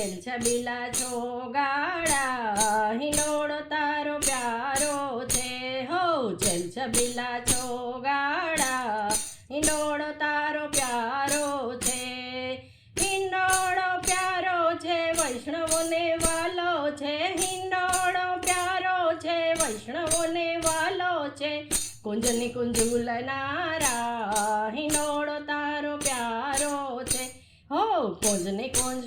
છેલ છબીલા છો ગાડા હિંડોળો તારો પ્યારો છે હો. છેલ છબીલા છો ગાડા હિંડોળો તારો પ્યારો છે. હિંડોળો પ્યારો છે, વૈષ્ણવોને વાલો છે. હિંડોળો પ્યારો છે, વૈષ્ણવોને વાલો છે. કુંજની કુંજુલનારા હિંડોળો તારો પ્યારો છે. હો, કુંજની કુંજમાં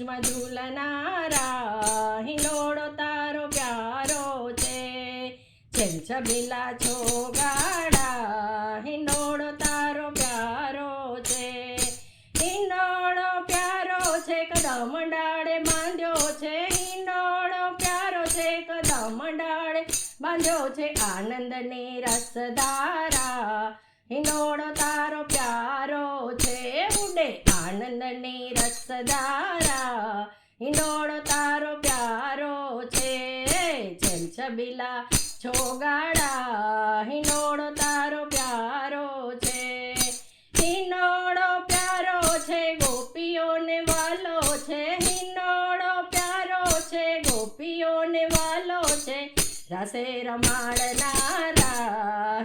હિંડોળો તારો પ્યારો છે. જેમ છબીલા છો ગાડા હિંડોળો તારો પ્યારો છે. હિંડોળો પ્યારો છે, કદમ ડાળે બાંધ્યો છે. હિંડોળો પ્યારો છે, કદમ ડાળે બાંધ્યો છે. આનંદની રસધારા હિંડોળો તારો પ્યારો છે. ઉડે આનંદની રસધારા હિંડોળો તારો પ્યારો છબીલા છોગાડા હિંડોળો તારો પ્યારો છે. હિંડોળો પ્યારો છે, ગોપીઓને વાલો છે. હિંડોળો પ્યારો છે, ગોપીઓને વાલો છે. રાસે રમાડનારા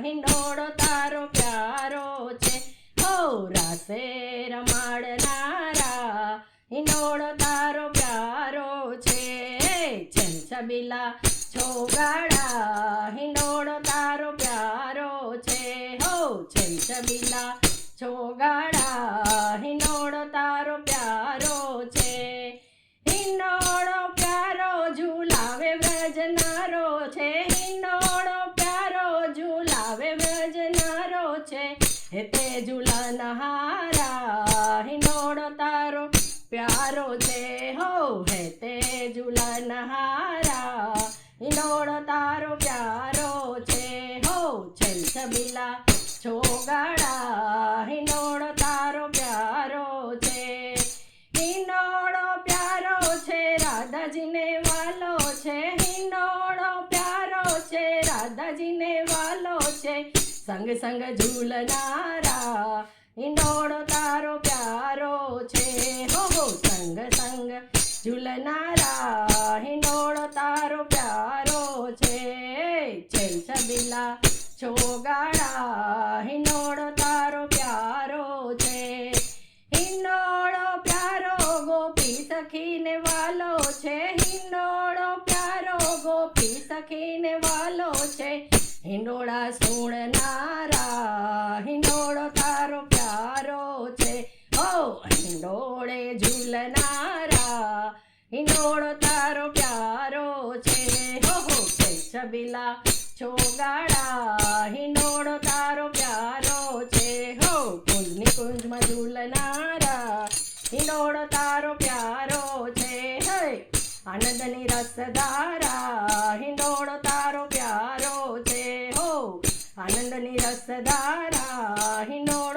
હિંડોળો તારો પ્યારો છે. હો, રાસે રમાડનારા હિંડોળો તારો પ્યારો છે. છબીલા છોગાડા હિંડોળો તારો પ્યારો છે. હો છંછબીલા છબીલા છોગાડા હિંડોળો તારો પ્યારો છે. હિંડોળો પ્યારો ઝુલાવે વ્રજનારો છે. હિંડોળો પ્યારો ઝુલાવે વ્રજનારો છે. હે તે ઝુલનહારા હિંડોળો તારો પ્યારો છે. હો, હે તે ઝુલનહારા હિંડોળો તારો પ્યારો છે હો છબીલા છોગાડા હિંડોળ તારો પ્યારો છે હિંડોળો પ્યારો છે, રાધાજીને વાલો છે. હિંડોળો પ્યારો છે, રાધાજીને વાલો છે, સંગ સંગ ઝૂલનારા. હિંડોળો તારો પ્યારો છે હો, સંગ સંગ ઝૂલનારા હિંડોળો તારો પ્યારો છે. જય છબીલા છોગાડા હિંડોળો તારો પ્યારો છે. હિંડોળો પ્યારો ગોપી સખીને વાલો છે. હિંડોળો પ્યારો ગોપી સખીને વાલો છે. હિંડોળા સુણનારા હિંડોળે ઝૂલનારા હિંડોળો તારો પ્યારો છે. હો છે છબીલા છોગાડા હિંડોળો તારો પ્યારો છે. હો, કુંજની કુંજમાં ઝૂલનારા હિંડોળો તારો પ્યારો છે. હે, આનંદની રસધારા હિંડોળો તારો પ્યારો છે. હો, આનંદની રસધારા હિંડોળો